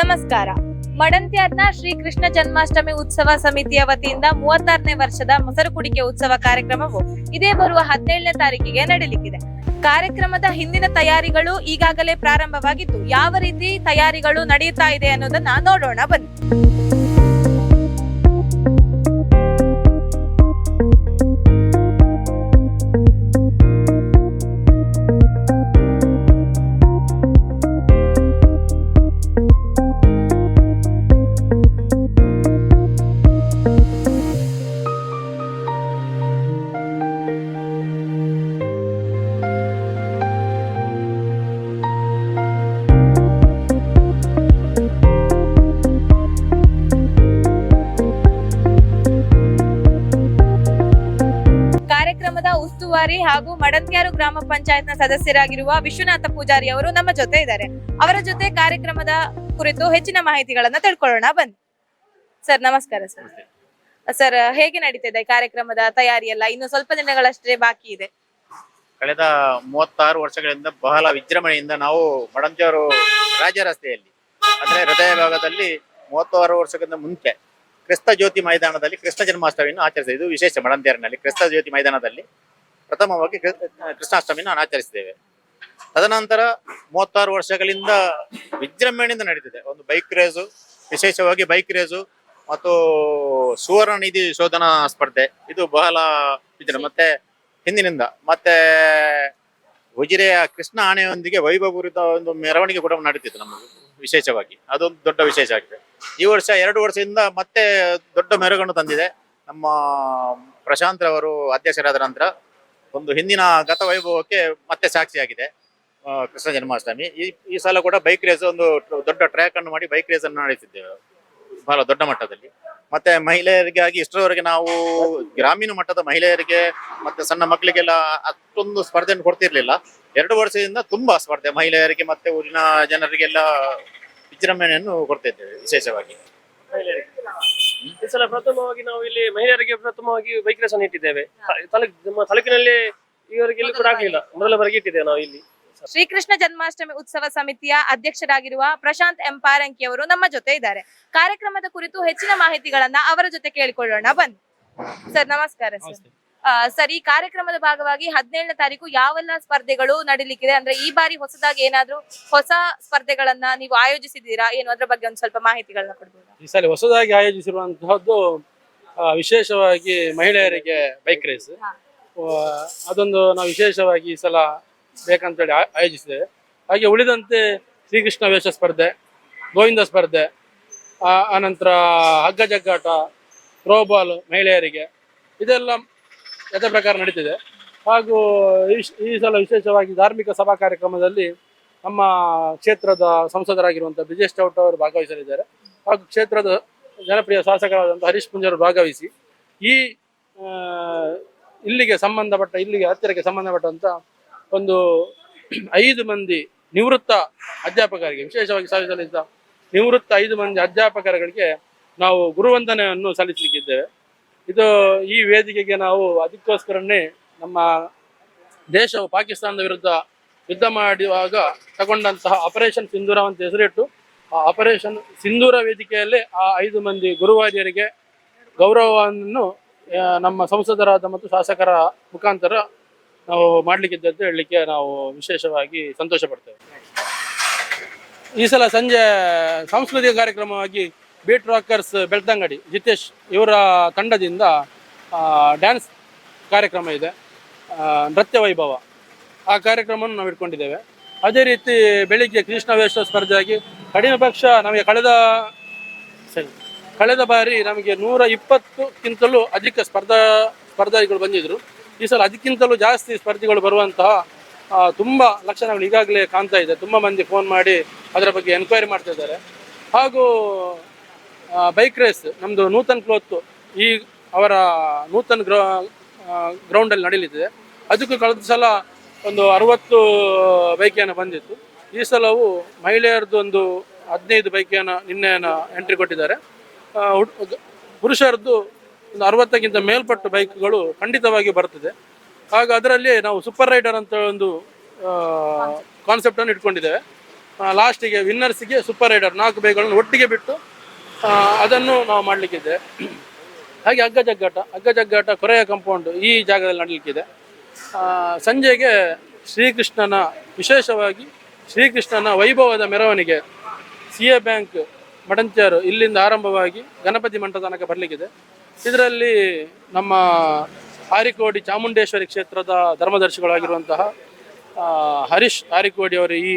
ನಮಸ್ಕಾರ. ಮಡಂತ್ಯಾರ್ನ ಶ್ರೀ ಕೃಷ್ಣ ಜನ್ಮಾಷ್ಟಮಿ ಉತ್ಸವ ಸಮಿತಿಯ ವತಿಯಿಂದ ಮೂವತ್ತಾರನೇ ವರ್ಷದ ಮೊಸರು ಕುಡಿಕೆ ಉತ್ಸವ ಕಾರ್ಯಕ್ರಮವು ಇದೇ ಬರುವ ಹದಿನೇಳನೇ ತಾರೀಕಿಗೆ ನಡೆಯಲಿಕ್ಕಿದೆ ಕಾರ್ಯಕ್ರಮದ ಹಿಂದಿನ ತಯಾರಿಗಳು ಈಗಾಗಲೇ ಪ್ರಾರಂಭವಾಗಿದ್ದು, ಯಾವ ರೀತಿ ತಯಾರಿಗಳು ನಡೆಯುತ್ತಾ ಇದೆ ಅನ್ನೋದನ್ನ ನೋಡೋಣ ಬನ್ನಿ. ಹಾಗೂ ಮಡಂತ್ಯಾರು ಗ್ರಾಮ ಪಂಚಾಯತ್ನ ಸದಸ್ಯರಾಗಿರುವ ವಿಶ್ವನಾಥ ಪೂಜಾರಿ ಅವರು ನಮ್ಮ ಜೊತೆ ಇದ್ದಾರೆ. ಅವರ ಜೊತೆ ಕಾರ್ಯಕ್ರಮದ ಕುರಿತು ಹೆಚ್ಚಿನ ಮಾಹಿತಿಗಳನ್ನ ತಿಳ್ಕೊಳ್ಳೋಣ. ಬನ್ನಿ. ಸರ್ ನಮಸ್ಕಾರ ಸರ್. ಸರ್ ಹೇಗೆ ನಡೀತಿದೆ ಕಾರ್ಯಕ್ರಮದ ತಯಾರಿ ಎಲ್ಲ? ಇನ್ನು ಸ್ವಲ್ಪ ದಿನಗಳಷ್ಟೇ ಬಾಕಿ ಇದೆ. ಕಳೆದ ಮೂವತ್ತಾರು ವರ್ಷಗಳಿಂದ ಬಹಳ ವಿಜೃಂಭಣೆಯಿಂದ ನಾವು ಮಡಂತಿಯವರು ರಾಜ್ಯ ರಸ್ತೆಯಲ್ಲಿ ಅಂದ್ರೆ ಹೃದಯ ಭಾಗದಲ್ಲಿ ಮೂವತ್ತಾರು ವರ್ಷಕ್ಕಿಂತ ಮುಂಚೆ ಕ್ರಿಸ್ತ ಜ್ಯೋತಿ ಮೈದಾನದಲ್ಲಿ ಕೃಷ್ಣ ಜನ್ಮಾಷ್ಟಮಿಯನ್ನು ಆಚರಿಸಿದೆ ಇದು ವಿಶೇಷ ಮಡಂತಿಯರಿನಲ್ಲಿ. ಕ್ರಿಸ್ತ ಜ್ಯೋತಿ ಮೈದಾನದಲ್ಲಿ ಪ್ರಥಮವಾಗಿ ಕೃಷ್ಣಾಷ್ಟಮಿಯನ್ನು ಆಚರಿಸಿದ್ದೇವೆ. ತದನಂತರ ಮೂವತ್ತಾರು ವರ್ಷಗಳಿಂದ ವಿಜೃಂಭಣೆಯಿಂದ ನಡೀತಿದೆ. ಒಂದು ಬೈಕ್ ರೇಸು, ವಿಶೇಷವಾಗಿ ಬೈಕ್ ರೇಸು ಮತ್ತು ಸುವರ್ಣ ನಿಧಿ ಶೋಧನಾ ಸ್ಪರ್ಧೆ. ಇದು ಬಹಳ ವಿಜೃಂಭಣೆ. ಮತ್ತೆ ಹಿಂದಿನಿಂದ. ಮತ್ತೆ ಉಜಿರೆಯ ಕೃಷ್ಣ ಆನೆಯೊಂದಿಗೆ ವೈಭವಪೂರಿತ ಒಂದು ಮೆರವಣಿಗೆ ಕೂಡ ನಡೀತಿತ್ತು ನಮಗೆ ವಿಶೇಷವಾಗಿ. ಅದೊಂದು ದೊಡ್ಡ ವಿಶೇಷ ಆಗಿದೆ. ಈ ವರ್ಷ ಎರಡು ವರ್ಷದಿಂದ ಮತ್ತೆ ದೊಡ್ಡ ಮೆರವಣಿಗೆ ತಂದಿದೆ. ನಮ್ಮ ಪ್ರಶಾಂತ್ ರವರು ಅಧ್ಯಕ್ಷರಾದ ನಂತರ ಒಂದು ಹಿಂದಿನ ಗತ ವೈಭವಕ್ಕೆ ಮತ್ತೆ ಸಾಕ್ಷಿಯಾಗಿದೆ ಕೃಷ್ಣ ಜನ್ಮಾಷ್ಟಮಿ. ಈ ಈ ಸಲ ಕೂಡ ಬೈಕ್ ರೇಸ್ ಒಂದು ದೊಡ್ಡ ಟ್ರ್ಯಾಕ್ ಅನ್ನು ಮಾಡಿ ಬೈಕ್ ರೇಸ್ ಅನ್ನು ನಡೆಸಿದ್ದೇವೆ. ಬಹಳ ದೊಡ್ಡ ಮಟ್ಟದಲ್ಲಿ. ಮತ್ತೆ ಮಹಿಳೆಯರಿಗಾಗಿ ಇಷ್ಟರವರೆಗೆ ನಾವು ಗ್ರಾಮೀಣ ಮಟ್ಟದ ಮಹಿಳೆಯರಿಗೆ ಮತ್ತೆ ಸಣ್ಣ ಮಕ್ಕಳಿಗೆಲ್ಲ ಅಷ್ಟೊಂದು ಸ್ಪರ್ಧೆಯನ್ನು ಕೊಡ್ತಿರ್ಲಿಲ್ಲ. ಎರಡು ವರ್ಷದಿಂದ ತುಂಬಾ ಸ್ಪರ್ಧೆ ಮಹಿಳೆಯರಿಗೆ ಮತ್ತೆ ಊರಿನ ಜನರಿಗೆಲ್ಲ ವಿಜೃಂಭಣೆಯನ್ನು ಕೊಡ್ತಿದ್ದೇವೆ ವಿಶೇಷವಾಗಿ. ಈ ಸಲ ಪ್ರಥಮವಾಗಿ ನಾವು ಇಲ್ಲಿ ಮಹಿಳೆಯರಿಗೆ ಪ್ರಥಮವಾಗಿ ಬೈಕ್ ರೇಸನ್ ಇಟ್ಟಿದ್ದೇವೆ. ನಮ್ಮ ತಾಲೂಕಿನಲ್ಲಿ ಈವರೆಗೆ ಇಲ್ಲಿ ಕೂಡ ಆಗಲಿಲ್ಲ. ಮೊದಲ ಬಾರಿಗೆ ಇಟ್ಟಿದ್ದೇವೆ ನಾವು ಇಲ್ಲಿ. ಶ್ರೀಕೃಷ್ಣ ಜನ್ಮಾಷ್ಟಮಿ ಉತ್ಸವ ಸಮಿತಿಯ ಅಧ್ಯಕ್ಷರಾಗಿರುವ ಪ್ರಶಾಂತ್ ಎಂ ಪಾರಂಕಿ ಅವರು ನಮ್ಮ ಜೊತೆ ಇದ್ದಾರೆ. ಕಾರ್ಯಕ್ರಮದ ಕುರಿತು ಹೆಚ್ಚಿನ ಮಾಹಿತಿಗಳನ್ನ ಅವರ ಜೊತೆ ಕೇಳಿಕೊಳ್ಳೋಣ. ಬನ್ನಿ. ಸರ್ ನಮಸ್ಕಾರ ಸರ್. ಸರ್ ಈ ಕಾರ್ಯಕ್ರಮದ ಭಾಗವಾಗಿ ಹದಿನೇಳನೇ ತಾರೀಕು ಯಾವೆಲ್ಲ ಸ್ಪರ್ಧೆಗಳು ನಡೀಲಿಕ್ಕಿದೆ? ಅಂದ್ರೆ ಈ ಬಾರಿ ಹೊಸದಾಗಿ ಏನಾದ್ರೂ ಹೊಸ ಸ್ಪರ್ಧೆಗಳನ್ನ ನೀವು ಆಯೋಜಿಸಿದ್ದೀರಾ? ಏನು? ಅದ್ರ ಬಗ್ಗೆ ಒಂದು ಸ್ವಲ್ಪ ಮಾಹಿತಿಗಳನ್ನ ಕೊಡ್ಬೋದು? ಈ ಸಲ ಹೊಸದಾಗಿ ಆಯೋಜಿಸಿರುವಂತಹದ್ದು ವಿಶೇಷವಾಗಿ ಮಹಿಳೆಯರಿಗೆ ಬೈಕ್ ರೇಸ್ ಅದೊಂದು ನಾವು ವಿಶೇಷವಾಗಿ ಈ ಸಲ ಬೇಕಂತೇಳಿ ಆ- ಆಯೋಜಿಸಿದ್ದೇವೆ. ಹಾಗೆ ಉಳಿದಂತೆ ಶ್ರೀಕೃಷ್ಣ ವೇಷ ಸ್ಪರ್ಧೆ ಗೋವಿಂದ ಸ್ಪರ್ಧೆ ಆ ಆನಂತರ ಹಗ್ಗ ಜಗ್ಗಾಟ ಥ್ರೋಬಾಲ್ ಮಹಿಳೆಯರಿಗೆ. ಇದೆಲ್ಲ ಯಥ ಪ್ರಕಾರ ನಡೀತಿದೆ. ಹಾಗೂ ಈ ಸಲ ವಿಶೇಷವಾಗಿ ಧಾರ್ಮಿಕ ಸಭಾ ಕಾರ್ಯಕ್ರಮದಲ್ಲಿ ನಮ್ಮ ಕ್ಷೇತ್ರದ ಸಂಸದರಾಗಿರುವಂಥ ಬ್ರಿಜೇಶ್ ಚೌಟ ಅವರು ಭಾಗವಹಿಸಲಿದ್ದಾರೆ. ಹಾಗೂ ಕ್ಷೇತ್ರದ ಜನಪ್ರಿಯ ಶಾಸಕರಾದಂಥ ಹರೀಶ್ ಪುಂಜರು ಭಾಗವಹಿಸಿ ಈ ಇಲ್ಲಿಗೆ ಸಂಬಂಧಪಟ್ಟ, ಇಲ್ಲಿಗೆ ಹತ್ತಿರಕ್ಕೆ ಸಂಬಂಧಪಟ್ಟಂತ ಒಂದು ಐದು ಮಂದಿ ನಿವೃತ್ತ ಅಧ್ಯಾಪಕರಿಗೆ, ವಿಶೇಷವಾಗಿ ಸಲ್ಲಿಸಿದ ನಿವೃತ್ತ ಐದು ಮಂದಿ ಅಧ್ಯಾಪಕರುಗಳಿಗೆ ನಾವು ಗುರುವಂದನೆಯನ್ನು ಸಲ್ಲಿಸಲಿಕ್ಕಿದ್ದೇವೆ. ಇದು ಈ ವೇದಿಕೆಗೆ ನಾವು ಅದಕ್ಕೋಸ್ಕರನೇ ನಮ್ಮ ದೇಶವು ಪಾಕಿಸ್ತಾನದ ವಿರುದ್ಧ ಯುದ್ಧ ಮಾಡುವಾಗ ತಗೊಂಡಂತಹ ಆಪರೇಷನ್ ಸಿಂಧೂರ ಅಂತ ಹೆಸರಿಟ್ಟು, ಆ ಆಪರೇಷನ್ ಸಿಂಧೂರ ವೇದಿಕೆಯಲ್ಲಿ ಆ ಐದು ಮಂದಿ ಗುರುವಾರ್ಯರಿಗೆ ಗೌರವವನ್ನು ನಮ್ಮ ಸಂಸದರಾದ ಮತ್ತು ಶಾಸಕರ ಮುಖಾಂತರ ನಾವು ಮಾಡಲಿಕ್ಕಿದ್ದೆ ಅಂತ ಹೇಳಲಿಕ್ಕೆ ನಾವು ವಿಶೇಷವಾಗಿ ಸಂತೋಷ ಪಡ್ತೇವೆ. ಈ ಸಲ ಸಂಜೆ ಸಾಂಸ್ಕೃತಿಕ ಕಾರ್ಯಕ್ರಮವಾಗಿ ಬೀಟ್ ರಾಕರ್ಸ್ ಬೆಳ್ತಂಗಡಿ ಜಿತೇಶ್ ಇವರ ತಂಡದಿಂದ ಡ್ಯಾನ್ಸ್ ಕಾರ್ಯಕ್ರಮ ಇದೆ. ನೃತ್ಯ ವೈಭವ. ಆ ಕಾರ್ಯಕ್ರಮವನ್ನು ನಾವು ಇಟ್ಕೊಂಡಿದ್ದೇವೆ. ಅದೇ ರೀತಿ ಬೆಳಿಗ್ಗೆ ಕೃಷ್ಣ ವೇಷ ಸ್ಪರ್ಧೆಯಾಗಿ ಕಡಿಮೆ ಪಕ್ಷ ನಮಗೆ ಕಳೆದ, ಸರಿ, ಕಳೆದ ಬಾರಿ ನಮಗೆ ನೂರ ಇಪ್ಪತ್ತಕ್ಕಿಂತಲೂ ಅಧಿಕ ಸ್ಪರ್ಧಾ ಸ್ಪರ್ಧಾಗಿಗಳು ಬಂದಿದ್ದರು ಈ ಸಲ ಅದಕ್ಕಿಂತಲೂ ಜಾಸ್ತಿ ಸ್ಪರ್ಧಿಗಳು ಬರುವಂತಹ ತುಂಬ ಲಕ್ಷಣಗಳು ಈಗಾಗಲೇ ಕಾಣ್ತಾ ಇದೆ. ತುಂಬ ಮಂದಿ ಫೋನ್ ಮಾಡಿ ಅದರ ಬಗ್ಗೆ ಎನ್ಕ್ವೈರಿ ಮಾಡ್ತಾ ಇದ್ದಾರೆ. ಹಾಗೂ ಬೈಕ್ ರೇಸ್ ನಮ್ಮದು ನೂತನ್ ಕ್ಲೋತ್ ಈ ಅವರ ನೂತನ್ ಗ್ರೌ ಗ್ರೌಂಡಲ್ಲಿ ನಡೀಲಿದೆ. ಅದಕ್ಕೂ ಕಳೆದ ಸಲ ಒಂದು ಅರವತ್ತು ಬೈಕಿಯನ್ನು ಬಂದಿತ್ತು. ಈ ಸಲವು ಮಹಿಳೆಯರದ್ದು ಒಂದು ಹದಿನೈದು ಬೈಕಿಯನ್ನು ನಿನ್ನೆಯನ್ನು ಎಂಟ್ರಿ ಕೊಟ್ಟಿದ್ದಾರೆ. ಪುರುಷರದ್ದು ಒಂದು ಅರವತ್ತಕ್ಕಿಂತ ಮೇಲ್ಪಟ್ಟು ಬೈಕ್ಗಳು ಖಂಡಿತವಾಗಿ ಬರ್ತದೆ. ಹಾಗೆ ಅದರಲ್ಲಿ ನಾವು ಸೂಪರ್ ರೈಡರ್ ಅಂತ ಒಂದು ಕಾನ್ಸೆಪ್ಟನ್ನು ಇಟ್ಕೊಂಡಿದ್ದೇವೆ. ಲಾಸ್ಟಿಗೆ ವಿನ್ನರ್ಸಿಗೆ ಸೂಪರ್ ರೈಡರ್ ನಾಲ್ಕು ಬೈಕ್ಗಳನ್ನು ಒಟ್ಟಿಗೆ ಬಿಟ್ಟು ಅದನ್ನು ನಾವು ಮಾಡಲಿಕ್ಕಿದೆ. ಹಾಗೆ ಹಗ್ಗ ಜಗ್ಗಾಟ ಹಗ್ಗ ಜಗ್ಗಾಟ ಕೊರೆಯ ಕಾಂಪೌಂಡ್ ಈ ಜಾಗದಲ್ಲಿ ನಡಲಿಕ್ಕಿದೆ. ಸಂಜೆಗೆ ಶ್ರೀಕೃಷ್ಣನ, ವಿಶೇಷವಾಗಿ ಶ್ರೀಕೃಷ್ಣನ ವೈಭವದ ಮೆರವಣಿಗೆ ಸಿ ಎ ಬ್ಯಾಂಕ್ ಮಡಂಚಾರು ಇಲ್ಲಿಂದ ಆರಂಭವಾಗಿ ಗಣಪತಿ ಮಂಟಪ ತನಕ ಬರಲಿಕ್ಕಿದೆ. ಇದರಲ್ಲಿ ನಮ್ಮ ಆರಿಕೋಡಿ ಚಾಮುಂಡೇಶ್ವರಿ ಕ್ಷೇತ್ರದ ಧರ್ಮದರ್ಶಿಗಳಾಗಿರುವಂತಹ ಹರೀಶ್ ಆರಿಕೋಡಿ ಅವರು ಈ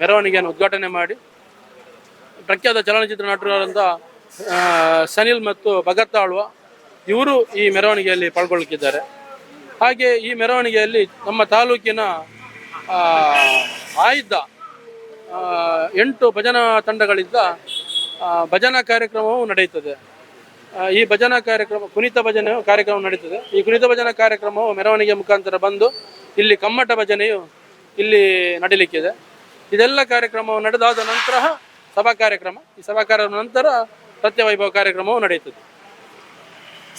ಮೆರವಣಿಗೆಯನ್ನು ಉದ್ಘಾಟನೆ ಮಾಡಿ ಪ್ರಖ್ಯಾತ ಚಲನಚಿತ್ರ ನಟರಾದಂಥ ಸನಿಲ್ ಮತ್ತು ಭಗತ್ ಆಳ್ವ ಇವರು ಈ ಮೆರವಣಿಗೆಯಲ್ಲಿ ಪಾಲ್ಗೊಳ್ಳುತ್ತಿದ್ದಾರೆ. ಹಾಗೆ ಈ ಮೆರವಣಿಗೆಯಲ್ಲಿ ನಮ್ಮ ತಾಲೂಕಿನ ಆಯ್ದ ಎಂಟು ಭಜನಾ ತಂಡಗಳಿಂದ ಭಜನಾ ಕಾರ್ಯಕ್ರಮವು ನಡೆಯುತ್ತದೆ. ಈ ಭಜನಾ ಕಾರ್ಯಕ್ರಮ, ಕುಣಿತ ಭಜನೆ ಕಾರ್ಯಕ್ರಮ ನಡೀತದೆ. ಈ ಕುಣಿತ ಭಜನಾ ಕಾರ್ಯಕ್ರಮವು ಮೆರವಣಿಗೆ ಮುಖಾಂತರ ಬಂದು ಇಲ್ಲಿ ಕಮ್ಮಟ ಭಜನೆಯು ಇಲ್ಲಿ ನಡೀಲಿಕ್ಕಿದೆ. ಇದೆಲ್ಲ ಕಾರ್ಯಕ್ರಮವು ನಡೆದಾದ ನಂತರ ಸಭಾ ಕಾರ್ಯಕ್ರಮ. ಈ ಸಭಾ ಕಾರ್ಯಕ್ರಮ ನಂತರ ಸತ್ಯವೈಭವ ಕಾರ್ಯಕ್ರಮವು ನಡೆಯುತ್ತದೆ.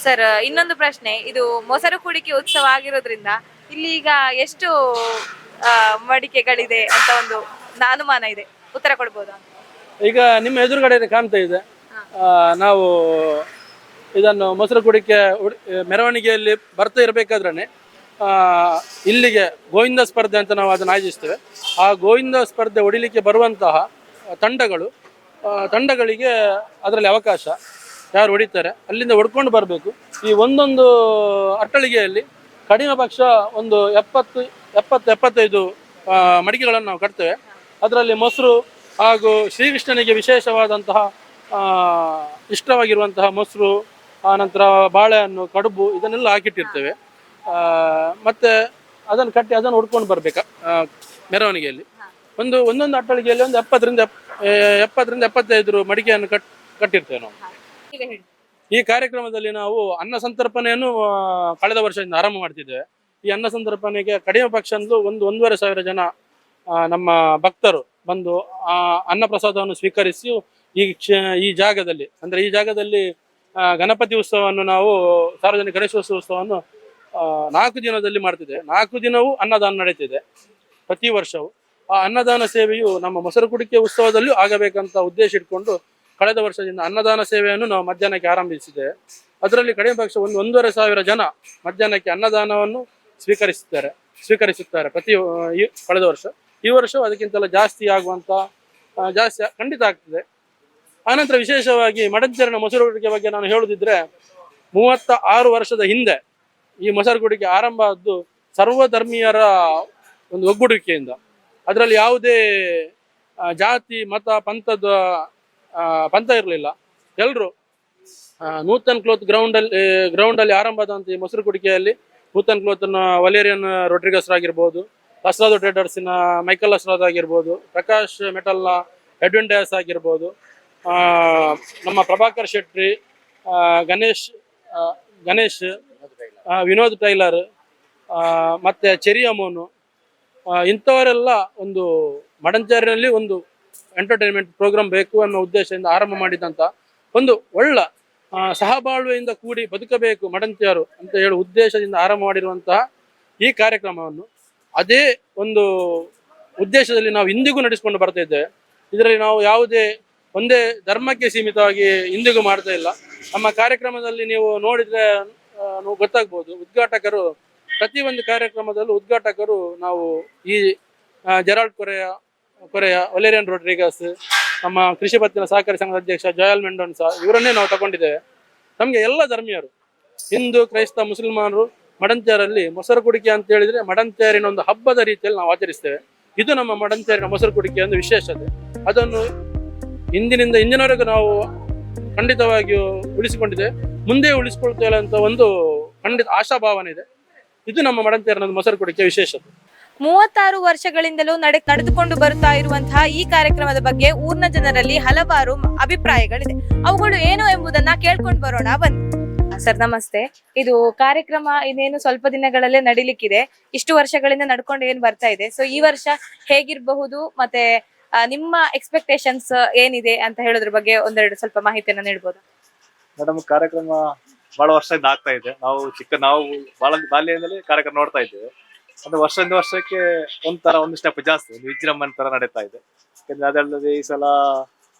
ಸರ್ ಇನ್ನೊಂದು ಪ್ರಶ್ನೆ. ಇದು ಮೊಸರು ಕುಡಿಕೆ ಉತ್ಸವ ಆಗಿರೋದ್ರಿಂದ ಇಲ್ಲಿ ಈಗ ಎಷ್ಟು ಆ, ಮಡಿಕೆಗಳಿದೆ ಅಂತ ಒಂದು ನ- ಅನುಮಾನ ಇದೆ. ಉತ್ತರ ಕೊಡ್ಬೋದಾ? ಈಗ ನಿಮ್ಮ ಎದುರುಗಡೆ ಕಾಣ್ತಾ ಇದೆ. ಆ, ನಾವು ಇದನ್ನು ಮೊಸರು ಕುಡಿಕೆ ಉಡ್- ಮೆರವಣಿಗೆಯಲ್ಲಿ ಬರ್ತಾ ಇರಬೇಕಾದ್ರೆ ಇಲ್ಲಿಗೆ ಗೋವಿಂದ ಸ್ಪರ್ಧೆ ಅಂತ ನಾವು ಅದನ್ನು ಆಯೋಜಿಸ್ತೇವೆ. ಆ ಗೋವಿಂದ ಸ್ಪರ್ಧೆ ಹೊಡಿಲಿಕ್ಕೆ ಬರುವಂತಹ ತಂಡಗಳು ತಂಡಗಳಿಗೆ ಅದರಲ್ಲಿ ಅವಕಾಶ. ಯಾರು ಹೊಡಿತಾರೆ, ಅಲ್ಲಿಂದ ಹೊಡ್ಕೊಂಡು ಬರಬೇಕು. ಈ ಒಂದೊಂದು ಅಟ್ಟಳಿಗೆಯಲ್ಲಿ ಕಡಿಮೆ ಪಕ್ಷ ಒಂದು ಎಪ್ಪತ್ತು ಎಪ್ಪತ್ತು, ಎಪ್ಪತ್ತೈದು ಮಡಿಕೆಗಳನ್ನು ನಾವು ಕಟ್ತೇವೆ. ಅದರಲ್ಲಿ ಮೊಸರು ಹಾಗೂ ಶ್ರೀಕೃಷ್ಣನಿಗೆ ವಿಶೇಷವಾದಂತಹ ಇಷ್ಟವಾಗಿರುವಂತಹ ಮೊಸರು ಆನಂತರ ಬಾಳೆಹಣ್ಣು, ಕಡುಬು ಇದನ್ನೆಲ್ಲ ಹಾಕಿಟ್ಟಿರ್ತೇವೆ. ಮತ್ತು ಅದನ್ನು ಕಟ್ಟಿ ಅದನ್ನು ಹುಡ್ಕೊಂಡು ಬರಬೇಕಾ ಮೆರವಣಿಗೆಯಲ್ಲಿ. ಒಂದು, ಒಂದೊಂದು ಅಟ್ಟಳಿಗೆಯಲ್ಲಿ ಒಂದು ಎಪ್ಪತ್ತರಿಂದ ಎಪ್- ಎಪ್ಪತ್ತರಿಂದ ಎಪ್ಪತ್ತೈದು ಮಡಿಕೆಯನ್ನು ಕಟ್ ಕಟ್ಟಿರ್ತೇವೆ ನಾವು. ಈಗ ಹೇಳಿ. ಈ ಕಾರ್ಯಕ್ರಮದಲ್ಲಿ ನಾವು ಅನ್ನ ಸಂತರ್ಪಣೆಯನ್ನು ಕಳೆದ ವರ್ಷದಿಂದ ಆರಂಭ ಮಾಡ್ತಿದ್ದೇವೆ. ಈ ಅನ್ನ ಸಂತರ್ಪಣೆಗೆ ಕಡಿಮೆ ಪಕ್ಷ ಒಂದು ಒಂದೂವರೆ ಸಾವಿರ ಜನ ನಮ್ಮ ಭಕ್ತರು ಬಂದು ಆ ಅನ್ನ ಪ್ರಸಾದವನ್ನು ಸ್ವೀಕರಿಸಿ ಈ ಕ್ಷ ಈ ಜಾಗದಲ್ಲಿ ಅಂದ್ರೆ ಈ ಜಾಗದಲ್ಲಿ ಗಣಪತಿ ಉತ್ಸವವನ್ನು ನಾವು ಸಾರ್ವಜನಿಕ ಗಣೇಶೋತ್ಸವ ಉತ್ಸವವನ್ನು ನಾಲ್ಕು ದಿನದಲ್ಲಿ ಮಾಡ್ತಿದ್ದೇವೆ. ನಾಲ್ಕು ದಿನವೂ ಅನ್ನದಾನ ನಡೀತಿದೆ. ಪ್ರತಿ ವರ್ಷವೂ. ಆ ಅನ್ನದಾನ ಸೇವೆಯು ನಮ್ಮ ಮೊಸರು ಕುಡಿಕೆ ಉತ್ಸವದಲ್ಲೂ ಆಗಬೇಕಂತ ಉದ್ದೇಶ ಇಟ್ಕೊಂಡು ಕಳೆದ ವರ್ಷದಿಂದ ಅನ್ನದಾನ ಸೇವೆಯನ್ನು ನಾವು ಮಧ್ಯಾಹ್ನಕ್ಕೆ ಆರಂಭಿಸಿದೆ. ಅದರಲ್ಲಿ ಕಡಿಮೆ ಪಕ್ಷ ಒಂದು ಒಂದೂವರೆ ಸಾವಿರ ಜನ ಮಧ್ಯಾಹ್ನಕ್ಕೆ ಅನ್ನದಾನವನ್ನು ಸ್ವೀಕರಿಸುತ್ತಾರೆ ಸ್ವೀಕರಿಸುತ್ತಾರೆ ಪ್ರತಿ ಕಳೆದ ವರ್ಷ. ಈ ವರ್ಷ ಅದಕ್ಕಿಂತಲೂ ಜಾಸ್ತಿ ಆಗುವಂತ ಜಾಸ್ತಿ ಖಂಡಿತ ಆಗ್ತದೆ. ಆನಂತರ ವಿಶೇಷವಾಗಿ ಮಡಂಚರಣ ಮೊಸರು ಕುಡಿಕೆ ಬಗ್ಗೆ ನಾನು ಹೇಳುದಿದ್ರೆ ಮೂವತ್ತ ಆರು ವರ್ಷದ ಹಿಂದೆ ಈ ಮೊಸರು ಕುಡಿಕೆ ಆರಂಭ ಆದ್ದು ಸರ್ವಧರ್ಮೀಯರ ಒಂದು ಒಗ್ಗೂಡುವಿಕೆಯಿಂದ ಅದರಲ್ಲಿ ಯಾವುದೇ ಜಾತಿ, ಮತ, ಪಂಥದ ಪಂಥ ಇರಲಿಲ್ಲ. ಎಲ್ಲರೂ ನೂತನ್ ಕ್ಲೋತ್ ಗ್ರೌಂಡ್ ಗ್ರೌಂಡಲ್ಲಿ ಗ್ರೌಂಡ್ ಅಲ್ಲಿ ಆರಂಭ ಆದಂತ ಈ ಮೊಸರು ಕುಡಿಕೆಯಲ್ಲಿ ನೂತನ್ ಕ್ಲೋತ್ನ ವಲೇರಿಯನ್ ರೊಡ್ರಿಗಸ್ ಆಗಿರ್ಬೋದು ಅಸ್ರಾದ್ ಟ್ರೇಡರ್ಸಿನ ಮೈಕಲ್ ಅಸ್ರಾದ್ ಆಗಿರ್ಬೋದು, ಪ್ರಕಾಶ್ ಮೆಟಲ್ನ ಎಡ್ವಿನ್ ಡಯಾಸ್ ಆಗಿರ್ಬೋದು ನಮ್ಮ ಪ್ರಭಾಕರ್ ಶೆಟ್ಟಿ ಗಣೇಶ್ ಗಣೇಶ್ ವಿನೋದ್ ಟೈಲರ್ ಮತ್ತೆ ಚೆರಿ ಅಮೋನು ಇಂಥವರೆಲ್ಲ ಒಂದು ಮಡಂಚಾರಿನಲ್ಲಿ ಒಂದು ಎಂಟರ್ಟೈನ್ಮೆಂಟ್ ಪ್ರೋಗ್ರಾಮ್ ಬೇಕು ಅನ್ನೋ ಉದ್ದೇಶದಿಂದ ಆರಂಭ ಮಾಡಿದಂತ ಒಂದು ಒಳ್ಳ ಸಹಬಾಳ್ವೆಯಿಂದ ಕೂಡಿ ಬದುಕಬೇಕು ಮಡಂತಿಯರು ಅಂತ ಹೇಳುವ ಉದ್ದೇಶದಿಂದ ಆರಂಭ ಮಾಡಿರುವಂತಹ ಈ ಕಾರ್ಯಕ್ರಮವನ್ನು. ಅದೇ ಒಂದು ಉದ್ದೇಶದಲ್ಲಿ ನಾವು ಇಂದಿಗೂ ನಡೆಸಿಕೊಂಡು ಬರ್ತಾ ಇದ್ದೇವೆ. ಇದರಲ್ಲಿ ನಾವು ಯಾವುದೇ, ಒಂದೇ ಧರ್ಮಕ್ಕೆ ಸೀಮಿತವಾಗಿ ಇಂದಿಗೂ ಮಾಡ್ತಾ ಇಲ್ಲ. ನಮ್ಮ ಕಾರ್ಯಕ್ರಮದಲ್ಲಿ ನೀವು ನೋಡಿದ್ರೆ ಗೊತ್ತಾಗ್ಬೋದು. ಉದ್ಘಾಟಕರು ಪ್ರತಿಯೊಂದು ಕಾರ್ಯಕ್ರಮದಲ್ಲೂ ಉದ್ಘಾಟಕರು ನಾವು ಈ ಜೆರಾಲ್ಡ್ ಕೊರೆಯ ಕೊರೆಯ ಒಲೇರಿಯನ್ ರೋಡ್ರಿಗಸ್, ನಮ್ಮ ಕೃಷಿ ಪತ್ತಿನ ಸಹಕಾರಿ ಸಂಘದ ಅಧ್ಯಕ್ಷ ಜಯಲ್ ಮೆಂಡೋನ್ಸ, ಇವರನ್ನೇ ನಾವು ತಗೊಂಡಿದ್ದೇವೆ. ನಮಗೆ ಎಲ್ಲ ಧರ್ಮೀಯರು, ಹಿಂದೂ, ಕ್ರೈಸ್ತ, ಮುಸಲ್ಮಾನರು, ಮಡಂತ್ಯಾರಲ್ಲಿ ಮೊಸರು ಕುಡಿಕೆ ಅಂತ ಹೇಳಿದ್ರೆ ಮಡಂತ್ಯಾರಿನ ಒಂದು ಹಬ್ಬದ ರೀತಿಯಲ್ಲಿ ನಾವು ಆಚರಿಸ್ತೇವೆ. ಇದು ನಮ್ಮ ಮಡಂತ್ಯಾರಿನ ಮೊಸರು ಕುಡಿಕೆ ಒಂದು ವಿಶೇಷತೆ ಅದನ್ನು ಇಂದಿನಿಂದ ಇಂದಿನವರೆಗೂ ನಾವು ಖಂಡಿತವಾಗಿಯೂ ಉಳಿಸಿಕೊಂಡಿದ್ದೇವೆ. ಮುಂದೆ ಉಳಿಸಿಕೊಳ್ತೇವೆ ಅಂತ ಒಂದು ಖಂಡಿತ ಆಶಾಭಾವನೆ ಇದೆ. ಇದು ನಮ್ಮ ಮಡಂತ್ಯಾರಿನ ಒಂದು ಮೊಸರು ಕುಡಿಕೆ ವಿಶೇಷತೆ ಮೂವತ್ತಾರು ವರ್ಷಗಳಿಂದಲೂ ನಡೆ ನಡೆದುಕೊಂಡು ಬರುತ್ತಾ ಇರುವಂತಹ ಈ ಕಾರ್ಯಕ್ರಮದ ಬಗ್ಗೆ ಊರ್ನ ಜನರಲ್ಲಿ ಹಲವಾರು ಅಭಿಪ್ರಾಯಗಳಿದೆ. ಅವುಗಳು ಏನು ಎಂಬುದನ್ನ ಕೇಳ್ಕೊಂಡು ಬರೋಣ ಬನ್ನಿ. ಸರ್ ನಮಸ್ತೆ. ಇದು ಕಾರ್ಯಕ್ರಮ ಇನ್ನೇನು ಸ್ವಲ್ಪ ದಿನಗಳಲ್ಲೇ ನಡಿಲಿಕ್ಕಿದೆ. ಇಷ್ಟು ವರ್ಷಗಳಿಂದ ನಡ್ಕೊಂಡು ಏನ್ ಬರ್ತಾ ಇದೆ. ಸೊ ಈ ವರ್ಷ ಹೇಗಿರಬಹುದು ಮತ್ತೆ ನಿಮ್ಮ ಎಕ್ಸ್ಪೆಕ್ಟೇಷನ್ಸ್ ಏನಿದೆ ಅಂತ ಹೇಳೋದ್ರ ಬಗ್ಗೆ ಒಂದೆರಡು ಸ್ವಲ್ಪ ಮಾಹಿತಿಯನ್ನ ನೀಡಬಹುದು ಮೇಡಮ್ ಕಾರ್ಯಕ್ರಮ ಬಹಳ ವರ್ಷದಿಂದ ಆಗ್ತಾ ಇದೆ. ನಾವು ಚಿಕ್ಕ, ನಾವು ಬಹಳ ಬಾಲ್ಯದಲ್ಲಿ ಕಾರ್ಯಕ್ರಮ ನೋಡ್ತಾ ಇದ್ದೇವೆ. ಅಂದ್ರೆ ವರ್ಷದಿಂದ ವರ್ಷಕ್ಕೆ ಒಂಥರ, ಒಂದು ಸ್ಟೆಪ್ ಜಾಸ್ತಿ, ಒಂದು ವಿಜೃಂಭಣೆ ತರ ನಡೀತಾ ಇದೆ. ಯಾಕಂದ್ರೆ ಅದಲ್ಲದೆ ಈ ಸಲ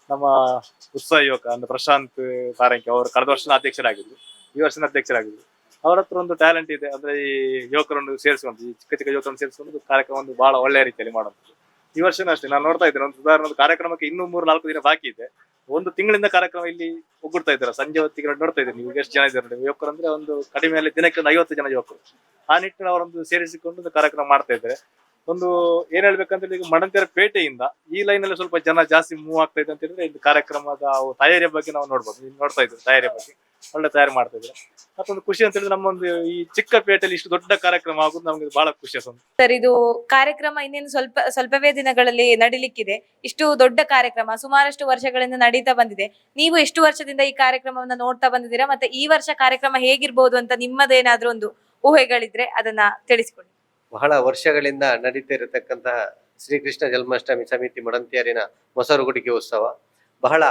ನಮ್ಮ ಉತ್ಸವ ಯುವಕ, ಅಂದ್ರೆ ಪ್ರಶಾಂತ್ ಸಾರಂಕಿ ಅವರು ಕಳೆದ ವರ್ಷದ ಅಧ್ಯಕ್ಷರಾಗಿದ್ರು. ಈ ವರ್ಷದ ಅಧ್ಯಕ್ಷರಾಗಿದ್ರು. ಅವ್ರ ಹತ್ರ ಒಂದು ಟ್ಯಾಲೆಂಟ್ ಇದೆ. ಅಂದ್ರೆ ಈ ಯುವಕರನ್ನು ಸೇರಿಸ್ಕೊಂಡು ಈ ಚಿಕ್ಕ ಚಿಕ್ಕ ಯುವಕರನ್ನು ಸೇರಿಸ್ಕೊಂಡು ಕಾರ್ಯಕ್ರಮ ಒಂದು ಬಹಳ ಒಳ್ಳೆಯ ರೀತಿಯಲ್ಲಿ ಮಾಡುವಂಥದ್ದು. ಈ ವರ್ಷನೂ ಅಷ್ಟೇ. ನಾನು ನೋಡ್ತಾ ಇದ್ದೇನೆ. ಒಂದು ಉದಾಹರಣೆ ಕಾರ್ಯಕ್ರಮಕ್ಕೆ ಇನ್ನೂ ಮೂರು, ನಾಲ್ಕು ದಿನ ಬಾಕಿ ಇದೆ. ಒಂದು ತಿಂಗಳಿಂದ ಕಾರ್ಯಕ್ರಮ ಇಲ್ಲಿ ಒಗ್ಗೂಡ್ತಾ ಇದ್ದಾರೆ. ಸಂಜೆ ಹೊತ್ತಿಗೆ ನೋಡ್ತಾ ಇದ್ದೀನಿ. ನೀವು ಎಷ್ಟು ಜನ ಇದ್ದಾರೆ. ಯುವಕರು ಅಂದ್ರೆ ಒಂದು ಕಡಿಮೆಯಲ್ಲಿ ದಿನಕ್ಕೆ ಒಂದು ಐವತ್ತು ಜನ ಯುವಕರು. ಆ ನಿಟ್ಟಿನಲ್ಲಿ ಅವರೊಂದು ಸೇರಿಸಿಕೊಂಡು ಒಂದು ಕಾರ್ಯಕ್ರಮ ಮಾಡ್ತಾ ಇದ್ದಾರೆ. ಒಂದು ಏನ್ ಹೇಳ್ಬೇಕಂದ್ರೆ ಈಗ ಮಡಂತೆರ ಪೇಟೆಯಿಂದ ಈ ಲೈನ್ ಅಲ್ಲಿ ಸ್ವಲ್ಪ ಜನ ಜಾಸ್ತಿ ಮೂವ್ ಆಗ್ತಾ ಇದೆ ಅಂತ ಹೇಳಿದ್ರೆ, ಇದು ಕಾರ್ಯಕ್ರಮದ ತಯಾರಿ ತಯಾರಿಯ ಬಗ್ಗೆ ನಾವು ನೋಡ್ಬೋದು. ನೋಡ್ತಾ ಇದ್ದೀವಿ ತಯಾರಿಯ ಬಗ್ಗೆ. ಒಳ್ಳೆ ತಯಾರಿ ಮಾಡ್ತಾ ಇದ್ದಾರೆ ಮತ್ತೊಂದು ಖುಷಿ ಅಂತ ಹೇಳಿದ್ರೆ ನಮ್ಮೊಂದು ಈ ಚಿಕ್ಕ ಪೇಟೆಯಲ್ಲಿ ಇಷ್ಟು ದೊಡ್ಡ ಕಾರ್ಯಕ್ರಮ ಆಗುದು ನಮ್ಗೆ ಬಹಳ ಖುಷಿ ಸರ್ ಇದು ಕಾರ್ಯಕ್ರಮ ಇನ್ನೇನು ಸ್ವಲ್ಪ ಸ್ವಲ್ಪವೇ ದಿನಗಳಲ್ಲಿ ನಡಿಲಿಕ್ಕಿದೆ. ಇಷ್ಟು ದೊಡ್ಡ ಕಾರ್ಯಕ್ರಮ ಸುಮಾರಷ್ಟು ವರ್ಷಗಳಿಂದ ನಡೀತಾ ಬಂದಿದೆ. ನೀವು ಎಷ್ಟು ವರ್ಷದಿಂದ ಈ ಕಾರ್ಯಕ್ರಮವನ್ನ ನೋಡ್ತಾ ಬಂದಿದ್ದೀರಾ? ಮತ್ತೆ ಈ ವರ್ಷ ಕಾರ್ಯಕ್ರಮ ಹೇಗಿರ್ಬಹುದು ಅಂತ ನಿಮ್ಮದೇನಾದ್ರೂ ಒಂದು ಊಹೆಗಳಿದ್ರೆ ಅದನ್ನ ತಿಳಿಸಿಕೊಡಿ. ಬಹಳ ವರ್ಷಗಳಿಂದ ನಡೀತಾ ಇರತಕ್ಕಂತಹ ಶ್ರೀಕೃಷ್ಣ ಜನ್ಮಾಷ್ಟಮಿ ಸಮಿತಿ ಮಡಂತಿಯರಿನ ಮೊಸರುಗುಡಿಗೆ ಉತ್ಸವ. ಬಹಳ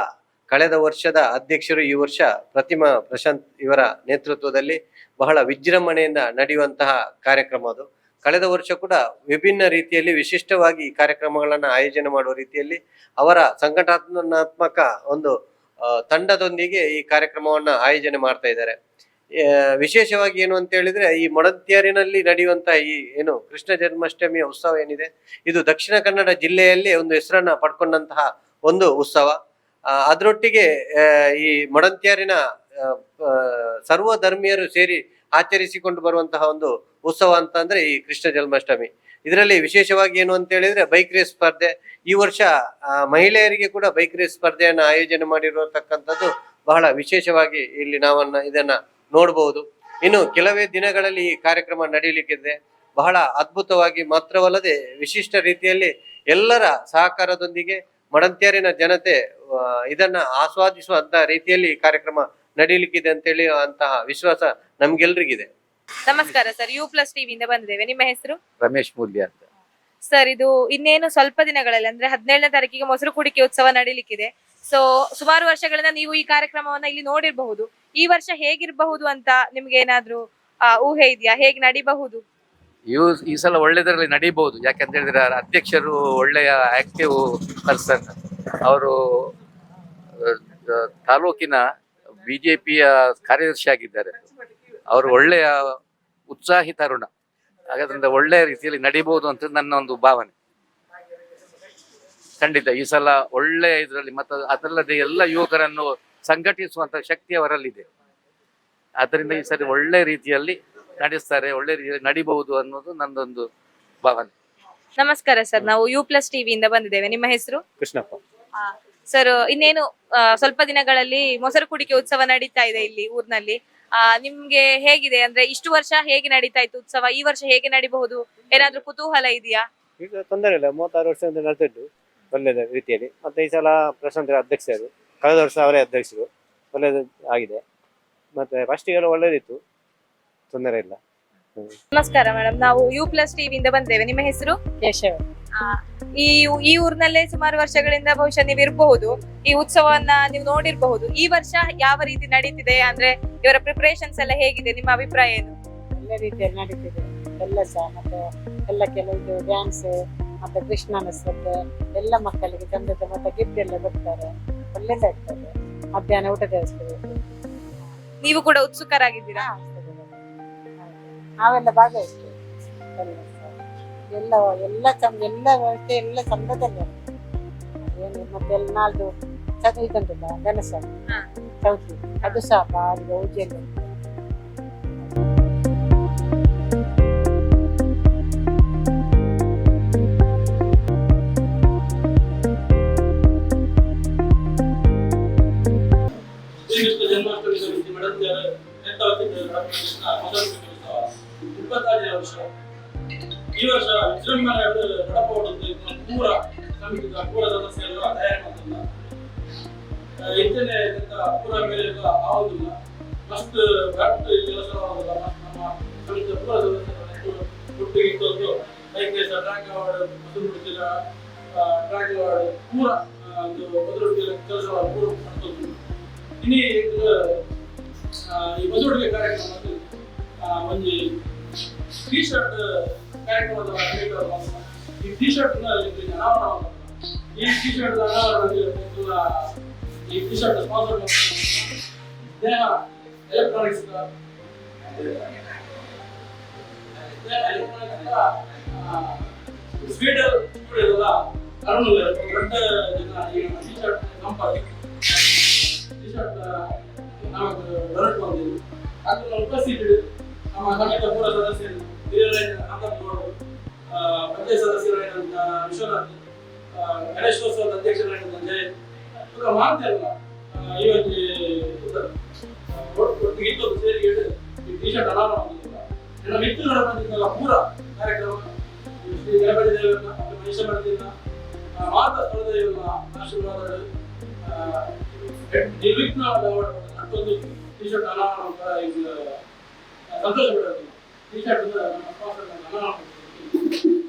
ಕಳೆದ ವರ್ಷದ ಅಧ್ಯಕ್ಷರು ಈ ವರ್ಷ ಪ್ರತಿಮಾ ಪ್ರಶಾಂತ್ ಇವರ ನೇತೃತ್ವದಲ್ಲಿ ಬಹಳ ವಿಜೃಂಭಣೆಯಿಂದ ನಡೆಯುವಂತಹ ಕಾರ್ಯಕ್ರಮ ಅದು. ಕಳೆದ ವರ್ಷ ಕೂಡ ವಿಭಿನ್ನ ರೀತಿಯಲ್ಲಿ ವಿಶಿಷ್ಟವಾಗಿ ಈ ಕಾರ್ಯಕ್ರಮಗಳನ್ನು ಆಯೋಜನೆ ಮಾಡುವ ರೀತಿಯಲ್ಲಿ ಅವರ ಸಂಘಟನಾತ್ಮಕ ಒಂದು ತಂಡದೊಂದಿಗೆ ಈ ಕಾರ್ಯಕ್ರಮವನ್ನು ಆಯೋಜನೆ ಮಾಡ್ತಾ ಇದ್ದಾರೆ. ವಿಶೇಷವಾಗಿ ಏನು ಅಂತ ಹೇಳಿದ್ರೆ ಈ ಮೊಡಂತಿಯರಿನಲ್ಲಿ ನಡೆಯುವಂತಹ ಈ ಏನು ಕೃಷ್ಣ ಜನ್ಮಾಷ್ಟಮಿಯ ಉತ್ಸವ ಏನಿದೆ, ಇದು ದಕ್ಷಿಣ ಕನ್ನಡ ಜಿಲ್ಲೆಯಲ್ಲಿ ಒಂದು ಹೆಸರನ್ನ ಪಡ್ಕೊಂಡಂತಹ ಒಂದು ಉತ್ಸವ. ಅದರೊಟ್ಟಿಗೆ ಈ ಮೊಡಂತ್ಯಾರಿನ ಸರ್ವ ಧರ್ಮೀಯರು ಸೇರಿ ಆಚರಿಸಿಕೊಂಡು ಬರುವಂತಹ ಒಂದು ಉತ್ಸವ ಅಂತ ಅಂದ್ರೆ ಈ ಕೃಷ್ಣ ಜನ್ಮಾಷ್ಟಮಿ. ಇದರಲ್ಲಿ ವಿಶೇಷವಾಗಿ ಏನು ಅಂತ ಹೇಳಿದ್ರೆ ಬೈಕ್ ರೇಸ್ ಸ್ಪರ್ಧೆ. ಈ ವರ್ಷ ಮಹಿಳೆಯರಿಗೆ ಕೂಡ ಬೈಕ್ ರೇಸ್ ಸ್ಪರ್ಧೆಯನ್ನು ಆಯೋಜನೆ ಮಾಡಿರತಕ್ಕಂಥದ್ದು ಬಹಳ ವಿಶೇಷವಾಗಿ ಇಲ್ಲಿ ನಾವನ್ನ ಇದನ್ನ ನೋಡಬಹುದು ಇನ್ನು ಕೆಲವೇ ದಿನಗಳಲ್ಲಿ ಈ ಕಾರ್ಯಕ್ರಮ ನಡೀಲಿಕ್ಕಿದೆ. ಬಹಳ ಅದ್ಭುತವಾಗಿ ಮಾತ್ರವಲ್ಲದೆ ವಿಶಿಷ್ಟ ರೀತಿಯಲ್ಲಿ ಎಲ್ಲರ ಸಹಕಾರದೊಂದಿಗೆ ಮಡಂತ್ಯಾರಿನ ಜನತೆ ಇದನ್ನ ಆಸ್ವಾದಿಸುವಂತಹ ರೀತಿಯಲ್ಲಿ ಈ ಕಾರ್ಯಕ್ರಮ ನಡೀಲಿಕ್ಕಿದೆ ಅಂತೇಳಿ ಅಂತಹ ವಿಶ್ವಾಸ ನಮ್ಗೆಲ್ರಿಗಿದೆ. ನಮಸ್ಕಾರ ಸರ್ ಯು ಪ್ಲಸ್ ಟಿವಿಯಿಂದ ಬಂದಿದ್ದೇವೆ. ನಿಮ್ಮ ಹೆಸರು? ರಮೇಶ್ ಮೂಲ್ಯ ಅಂತ. ಸರ್ ಇದು ಇನ್ನೇನು ಸ್ವಲ್ಪ ದಿನಗಳಲ್ಲಿ ಅಂದ್ರೆ ಹದಿನೇಳನೇ ತಾರೀಕಿಗೆ ಮೊಸರು ಕುಡಿಕೆ ಉತ್ಸವ ನಡೀಲಿಕ್ಕಿದೆ. ಸೊ ಸುಮಾರು ವರ್ಷಗಳಿಂದ ನೀವು ಈ ಕಾರ್ಯಕ್ರಮವನ್ನ ಇಲ್ಲಿ ನೋಡಿರಬಹುದು. ಈ ವರ್ಷ ಹೇಗಿರಬಹುದು ಅಂತ ನಿಮ್ಗೆ ಏನಾದ್ರು ಆ, ಊಹೆ ಇದೆಯಾ? ಹೇಗೆ ನಡಿಬಹುದು? ಇವು ಈ ಸಲ ಒಳ್ಳೆದರಲ್ಲಿ ನಡೀಬಹುದು. ಯಾಕಂತ ಹೇಳಿದ್ರೆ ಅಧ್ಯಕ್ಷರು ಒಳ್ಳೆಯ ಆಕ್ಟಿವ್ ಪರ್ಸನ್ ಅವರು ತಾಲೂಕಿನ ಬಿಜೆಪಿಯ ಕಾರ್ಯದರ್ಶಿ ಆಗಿದ್ದಾರೆ. ಅವರು ಒಳ್ಳೆಯ ಉತ್ಸಾಹಿ ತರುಣ ಹಾಗಾದ್ರಿಂದ ಒಳ್ಳೆಯ ರೀತಿಯಲ್ಲಿ ನಡೀಬಹುದು ಅಂತ ನನ್ನ ಒಂದು ಭಾವನೆ. ಖಂಡಿತ ಈ ಸಲ ಒಳ್ಳೆಯ ಇದರಲ್ಲಿ ಮತ್ತು ಅದಲ್ಲದೆ ಎಲ್ಲ ಯುವಕರನ್ನು ಸಂಘಟಿಸುವಂತ ಶಕ್ತಿ ಅವರಲ್ಲಿದೆ. ಆದ್ದರಿಂದ ಈ ಸರಿ ಒಳ್ಳೆ ರೀತಿಯಲ್ಲಿ ನಡೆಸ್ತಾರೆ ಒಳ್ಳೆ ರೀತಿಯಲ್ಲಿ ನಡಿಬಹುದು ಅನ್ನೋದು ನಂದೊಂದು ಭಾವನೆ. ನಮಸ್ಕಾರ ಸರ್. ನಾವು ಯು ಪ್ಲಸ್ ಟಿವಿಯಿಂದ ಬಂದಿದ್ದೇವೆ. ನಿಮ್ಮ ಹೆಸರು? ಕೃಷ್ಣಪ್ಪ. ಸರ್ ಇನ್ನೇನು ಸ್ವಲ್ಪ ದಿನಗಳಲ್ಲಿ ಮೊಸರು ಕುಡಿಕೆ ಉತ್ಸವ ನಡೀತಾ ಇದೆ ಇಲ್ಲಿ ಊರ್ನಲ್ಲಿ. ಆ ನಿಮ್ಗೆ ಹೇಗಿದೆ? ಅಂದ್ರೆ ಇಷ್ಟು ವರ್ಷ ಹೇಗೆ ನಡೀತಾ ಇತ್ತು ಉತ್ಸವ? ಈ ವರ್ಷ ಹೇಗೆ ನಡಿಬಹುದು? ಏನಾದ್ರೂ ಕುತೂಹಲ ಇದೆಯಾ? ಈಗ ತೊಂದರೆ ಇಲ್ಲ. ಮೂವತ್ತಾರು ವರ್ಷದಿಂದ ನಡೆದಿದ್ದು ಒಳ್ಳೆಯ ರೀತಿಯಲ್ಲಿ. ಮತ್ತೆ ಈ ಸಲ ಪ್ರಶಾಂತರ ಅಧ್ಯಕ್ಷರು ಕಳೆದ ವರ್ಷ ಅವರೇ ಅಧ್ಯಕ್ಷರು ಒಳ್ಳೆಯದು ಆಗಿದೆ. ಮತ್ತೆ ಫಸ್ಟಿಗೆಲ್ಲ ಒಳ್ಳೇದಿತ್ತು. ತೊಂದರೆ ಇಲ್ಲ. ನಮಸ್ಕಾರ ಮೇಡಮ್ ನಾವು ಯು ಪ್ಲಸ್ ಟಿವಿಯಿಂದ ಬಂದೇವೆ. ನಿಮ್ಮ ಹೆಸರು? ಕೇಶವ. ಆ, ಈ ಈ ಊರಿನಲ್ಲೇ ಸುಮಾರು ವರ್ಷಗಳಿಂದ ಬಹುಶಃ ನೀವು ಇರಬಹುದು ಈ ಉತ್ಸವವನ್ನ ನೀವು ನೋಡಿರಬಹುದು. ಈ ವರ್ಷ ಯಾವ ರೀತಿ ನಡೀತಿದೆ ಅಂದ್ರೆ ಇವರ ಪ್ರಿಪರೇಷನ್ಸ್ ಎಲ್ಲ ಹೇಗಿದೆ? ನಿಮ್ಮ ಅಭಿಪ್ರಾಯ ಏನು? ಎಲ್ಲ ರೀತಿಯಲ್ಲಿ ನಡೀತಿದೆ. ಎಲ್ಲ ಸಹ ಮತ್ತೆ ಎಲ್ಲ ಕೆಲವು ಡ್ಯಾನ್ಸ್ ಮತ್ತೆ ಕೃಷ್ಣನ ಶ್ರದ್ಧೆ ಎಲ್ಲ ಮಕ್ಕಳಿಗೆ ಚಂದದ ಮತ್ತೆ ಗಿಫ್ಟ್ ಎಲ್ಲ ಕೊಡ್ತಾರೆ. ಒಳ್ಳೇದಾಗ್ತದೆ ಮಧ್ಯಾಹ್ನ ಊಟದ ವ್ಯವಸ್ಥೆ ಇದೆ. ನೀವು ಕೂಡ ಉತ್ಸುಕರಾಗಿದ್ದೀರಾ. ನಾವೆಲ್ಲ ಭಾಗವಹಿಸ್ತೇವೆ. ಎಲ್ಲ. ಎಲ್ಲ ಎಲ್ಲ ಚಂದ ಎಲ್ಲ ವ್ಯವಸ್ಥೆ ಎಲ್ಲ ಚಂದದಲ್ಲಿ. ಏನು ಮತ್ತೆ ಎಲ್ಲ ನಾಲ್ದು ಚಂದ ಇದುಂಟಲ್ಲ ಗಣೇಶ ಹಾ. ಚೌತಿ ಅದು ಸಹ ಉತ್ಸವ ವರ್ಷ ಈ ವರ್ಷ ನಡಪಡುವುದು ಪೂರ ಮೇಲೆ ಆಗುದಿಲ್ಲ ಮಸ್ತ್ ಬ್ಯಾಟ್ ಕೆಲಸ ಮಾಡೋದಿಲ್ಲ ನಮ್ಮ ಸಮಿತಿಯ ಪೂರ ಸದಸ್ಯರು ಒಟ್ಟಿಗೆ ಇಟ್ಟೊಂದು ಬೈಕ್ ರೇಸ್ ಟ್ರ್ಯಾಕ್ ಅವಾರ್ಡ್ ಮೊದಲು ಬಿಡ್ತಿಲ್ಲ ಟ್ರ್ಯಾಕ್ ಅವಾರ್ಡ್ ಪೂರ ಒಂದು ಮೊದಲು ಕೆಲಸ ಪೂರ ಮಾಡ್ತಿದ್ರು ಇನಿ ಈ ಬಸವಳಿಗೆ ಕಾರ್ಯಕ್ರಮ ಒಂದು ಟಿ ಶರ್ಟ್ ಈ ಟಿ ಶರ್ಟ್ ಅನಾವರಣ ಈ ಟಿ ಶರ್ಟ್ ಈ T shirt sponsor Sneha electronics Sweden ಇದೆಲ್ಲ ಅರುಣ್ ದೊಡ್ಡ ಜನ ಈ T shirt company T shirt ನಾವು ಡೊನೇಟ್ ಮಾಡಿದ್ವಿ ಅದನ್ನು ಉಪಸ್ಥಿತಿ ನಮ್ಮ ಸಮಿತಿಯ ಪೂರ ಸದಸ್ಯರು ಹಿರಿಯರಾದ ನಂದಗೌಡರು ಪಂಚಾಯತ್ ವಿಶ್ವನಾಥ್ ಗಣೇಶೋತ್ಸವದ ಅಧ್ಯಕ್ಷರಾದಂಥ ಜಯಂತ್ ಇವಾಗ ಮಾಡ್ತಿರಲ್ಲ ಇವತ್ತು ಒಟ್ಟಿಗಿಂತ ಸೇರಿ ಈ ಟಿ ಶರ್ಟ್ ಮಾಡಿದ್ರಲ್ಲ ಎಲ್ಲ ಮಿತ್ರಗಳು ಬಂದಿದ್ದಲ್ಲ ಪೂರ ಕಾರ್ಯಕ್ರಮ ಶ್ರೀ ಗಣಪತಿ ದೇವರನ್ನ ಮತ್ತು ಮಹೇಶ ಮಾಡ್ತಿಲ್ಲ ಮಾತಾ ಸ್ಥಳದೇವರನ್ನ ಆಶೀರ್ವಾದಗಳು ನಿರ್ವಿಘ್ನವಾದ ಮತ್ತೊಂದು ಟಿ ಶರ್ಟ್ ಈಗ ಸಂತೋಷ ಪಡೋದು. ಟಿ ಶರ್ಟ್ ನಮ್ಮ ಸ್ಪಾನ್ಸರ್ ಅನಾವರಣ ಮಾಡ್ತಿದ್ದೀವಿ.